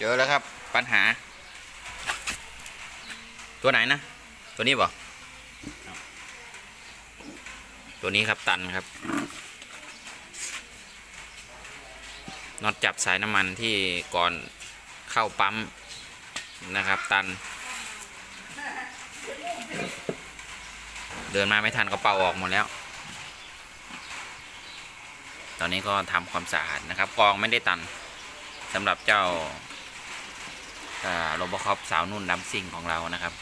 จอแล้วครับ ปัญหา ตัวไหนนะ ตัวนี้บ่ตัวนี้ครับตันครับน็อตจับสายน้ำมันที่ก่อนเข้าปั๊มนะครับ ตัน เดินมาไม่ทันก็เป่าออกหมดแล้ว ตอนนี้ก็ทำความสะอาดนะครับกรองไม่ได้ตันสำหรับเจ้า โรบอคอปสาวนุ่นดัมซิ่งของเรานะครับ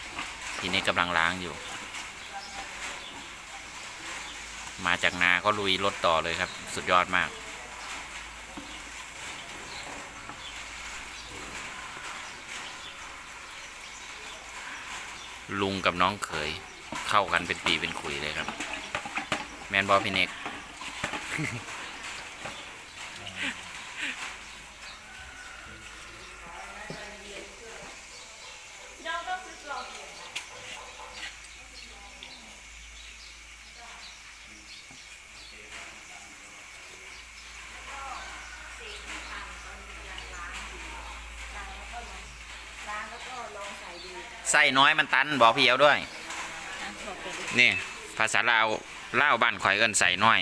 ทีนี้กำลังล้างอยู่ มาจากนาก็ลุยรถต่อเลยครับ สุดยอดมาก ลุงกับน้องเขย เข้ากันเป็นปีเป็นขุยเลยครับ แมนบอพี่เน็ก ล้างแล้วก็ลองใส่ดู ไส้น้อยมันตันบอกพี่เอวด้วยนะบอกไปดูนี่ ภาษาลาวเล่าวบ้านข่อยเอิ้นใส่น้อย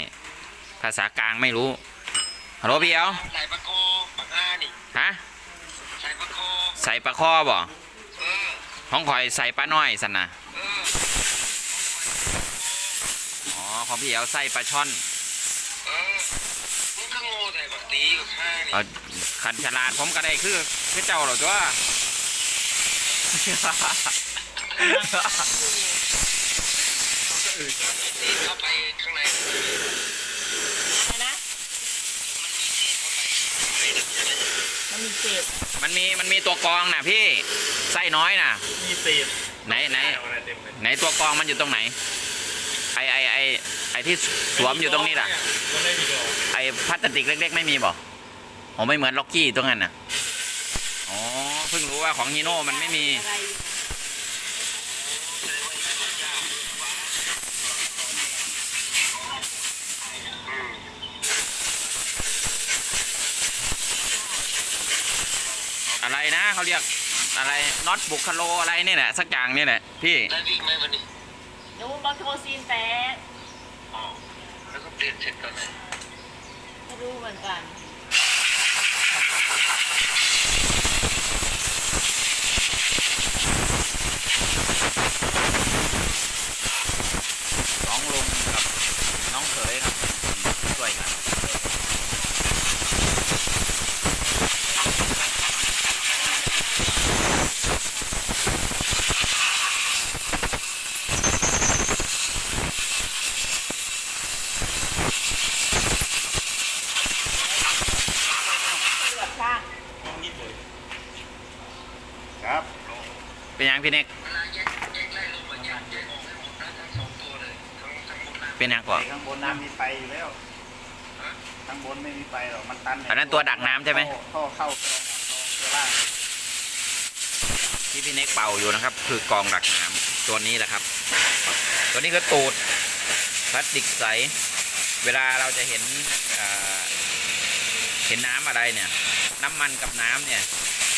ภาษากลางไม่รู้ฮัลโหลพี่เอวใส่ปลาโคปลาห้านี่ฮะใส่ปลาโคใส่ปลาคอบ่เออของข่อยใส่ปลาน้อยสันนะเอออ๋อของพี่เอวใส่ปลาช่อนเออมึงก็โง่ใส่ปลาตีกับข้านี่เอาขันฉลาดผมก็ได้คือคือเจ้าเหรอตัวตี เข้าไปข้างในอะไรนะ มันมีเศษมันมีมันมีตัวกรองนะพี่ไส้น้อยนะมีเศษไหนไหนเอาอะไรเต็มเลยไหนตัวกรองมันอยู่ตรงไหน ไอไอไอไอที่สวมอยู่ตรงนี้ล่ะ มันไม่มีกรองไอพลาสติกเล็ก ๆ ไม่มีบอกอ๋อไม่เหมือนล็อกกี้ตรงนั้นน่ะอ๋อ เพิ่งรู้ว่าของฮีโน่มันไม่มีอะไรอยู่อะไรนะเขาเรียกอะไรน็อตบุคโลอะไรนี่แหละสักอย่างนี่แหละพี่ได้วิ่งไหมวันนี้ดูบอลโทรซีนแฟร์อ๋อแล้วก็เปลี่ยนเสร็จตอนไหนไม่รู้เหมือนกัน น้องลุงกับน้องเขยครับช่วยกันเป็นยังพี่เน็ก เวลาแยกแยกไล่ลงมาแยกแยกออกให้หมดนะทั้งสองตัวเลย ทั้งทั้งบนล่างเป็นยังก่อนข้างบนน้ำมีไฟอยู่แล้วข้างบนไม่มีไฟหรอกมันตันอันนั้นตัวดักน้ำใช่ไหมท่อเข้าตรงตัวล่างที่พี่เน็กเป่าอยู่นะครับ คือกองดักน้ำตัวนี้แหละครับ ตัวนี้ก็ตูดพลาสติกใส เวลาเราจะเห็นเอ่อเห็นน้ำอะไรเนี่ย น้ำมันกับน้ำเนี่ย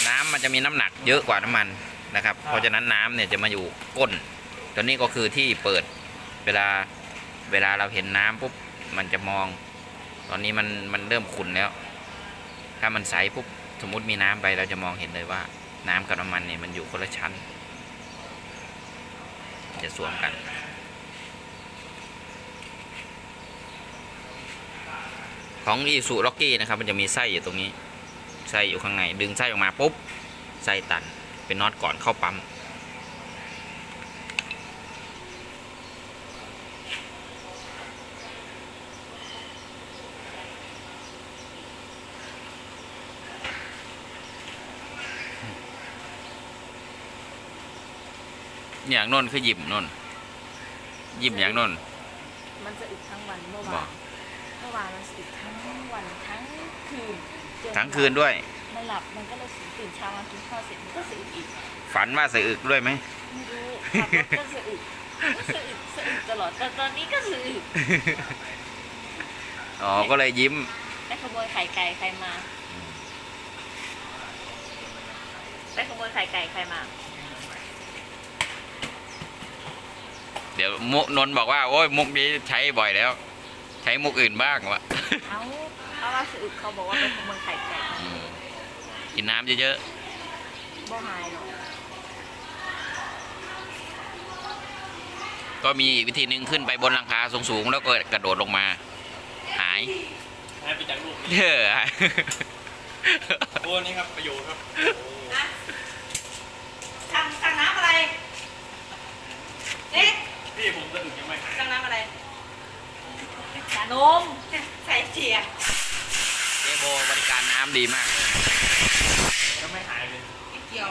น้ำมันจะมีน้ำหนักเยอะกว่าน้ำมัน นะครับ เพราะฉะนั้นน้ำเนี่ยจะมาอยู่ก้น ตัวนี้ก็คือที่เปิดเวลาเวลาเราเห็นน้ำปุ๊บมันจะมอง ตอนนี้มันมันเริ่มขุ่นแล้ว ถ้ามันใสปุ๊บสมมุติมีน้ำไปเราจะมองเห็นเลยว่า น้ำกับน้ำมันเนี่ยมันอยู่คนละชั้น จะสวมกันของอีสุล็อกกี้นะครับ มันจะมีไส้อยู่ตรงนี้ ไส้อยู่ข้างใน ดึงไส้ออกมาปุ๊บ ไส้ตัน เป็นน็อตก่อนเข้าปั๊มอย่างโน้นคือหยิบโน้นหยิบอย่างโน้นมันจะอึดทั้งวันเมื่อบ่วานเมื่อวานมันอึดทั้งวันทั้งคืนจทั้งคืนด้วย มันหลับมันก็เลยตื่นเช้ามากินข้าวเสร็จมันก็สะอึกอีกฝันว่าใส่อึกด้วยไหมไม่รู้ขับรถก็สะอึกก็สะอึกสะอึกตลอดแต่ตอนนี้ก็สะอึกอ๋อก็เลยยิ้มได้ขโมยไข่ไก่ใครมาไปขโมยไข่ไก่ใครมา เดี๋ยวมุกนนท์บอกว่าโอ้ยมุกนี้ใช้บ่อยแล้ว ใช้มุกอื่นบ้างวะ เอาเพราะว่าสะอึกเขาบอกว่าไปขโมยไข่ไก่ อืม กินน้ำเยอะบ่หายหรอกๆก็มีอีกวิธีหนึ่งขึ้นไปบนหลังคาสูงๆ แล้วก็กระโดดลงมา หายให้ไปจากลูกเออโอ้นี่ครับประโยชน์ครับสั่งสั่งน้ำอะไรเอ๊ะพี่ผมจะถึงยังไม่หายสั่งน้ำอะไรชานมใส่เจียเจโบบริการน้ำดีมากก็ไม่หายเลย ไม่เกี่ยว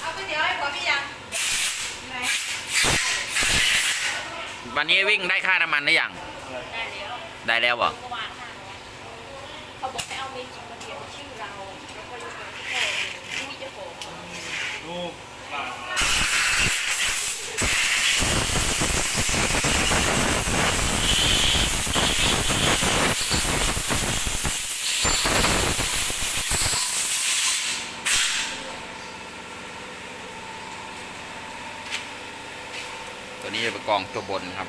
เอาไปเดี๋ยวให้ผัวพี่ยังไหน วันนี้วิ่งได้ค่าน้ำมันหรือยังได้แล้วได้แล้วเหรอ เมื่อวานห้าร้อยเขาบอกให้เอาเมจิกมาเขียนชื่อเรา แล้วก็ยกเว้นที่โทรที่มีเจ้าของ ลูกหลาน ตัวนี้จะเป็นกองตัวบนครับ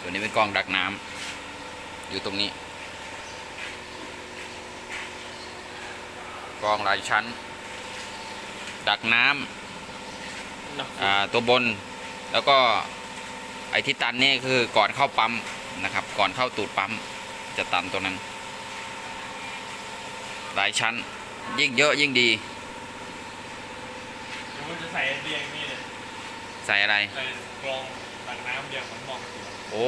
ตัวนี้เป็นกองดักน้ำอยู่ตรงนี้ กองหลายชั้น ดักน้ำอ่าตัวบนแล้วก็ไอ้ที่ตันนี่คือก่อนเข้าปั๊มนะครับ ก่อนเข้าตูดปั๊มจะตันตรงนั้น หลายชั้นยิ่งเยอะยิ่งดีผมจะใส่เรียงนี่เลย ใส่อะไร ใส่กรองตักน้ำเรียงเหมือนหมอกตัวโอ้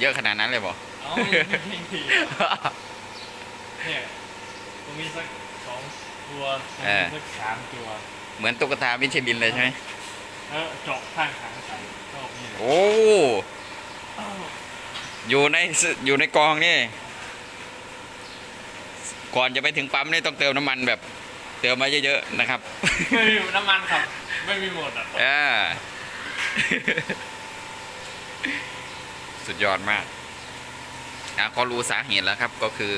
เยอะขนาดนั้นเลยบ่เอ้าไม่ใช่ทีเนี่ยตรงนี้สักสองตัวตรงนี้สักสามตัวเหมือนตุ๊กตาวินเชลินเลยใช่ไหมแล้วเจาะข้างขางใส่ชอบนี่เลยโอ้อยู่ในสอยู่ในกองนี่ ก่อนจะไปถึงปั๊มนี่ต้องเติมน้ำมันแบบ เติมมาเยอะๆนะครับ ไม่มีน้ำมันครับ ไม่มีหมดอะอ่า สุดยอดมากอะก็รู้สาเหตุแล้วครับก็คือ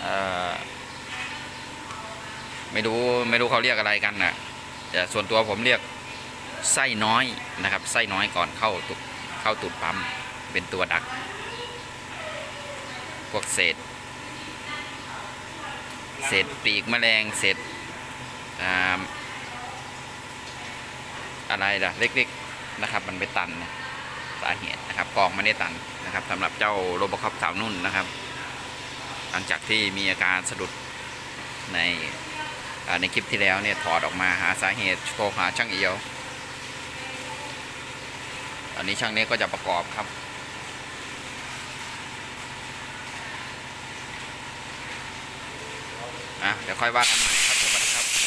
เอ่อไม่รู้ไม่รู้เขาเรียกอะไรกันนะแต่ส่วนตัวผมเรียกไส้น้อยนะครับ ไส้น้อยก่อนเข้าตุเข้าตูดปั๊มเป็นตัวดัก พวกเศษ เศษปีกแมลงเศษ อะไรล่ะเล็กๆนะครับ มันไปตันนะสาเหตุนะครับกองไม่ได้ตันนะครับสำหรับเจ้าโรบอคอปสาวนุ่นนะครับ หลังจากที่มีอาการสะดุดในในคลิปที่แล้วเนี่ยถอดออกมาหาสาเหตุโทรหาช่างเอียวตอนนี้ช่างนี้ก็จะประกอบครับอะเดี๋ยวค่อยว่ากัน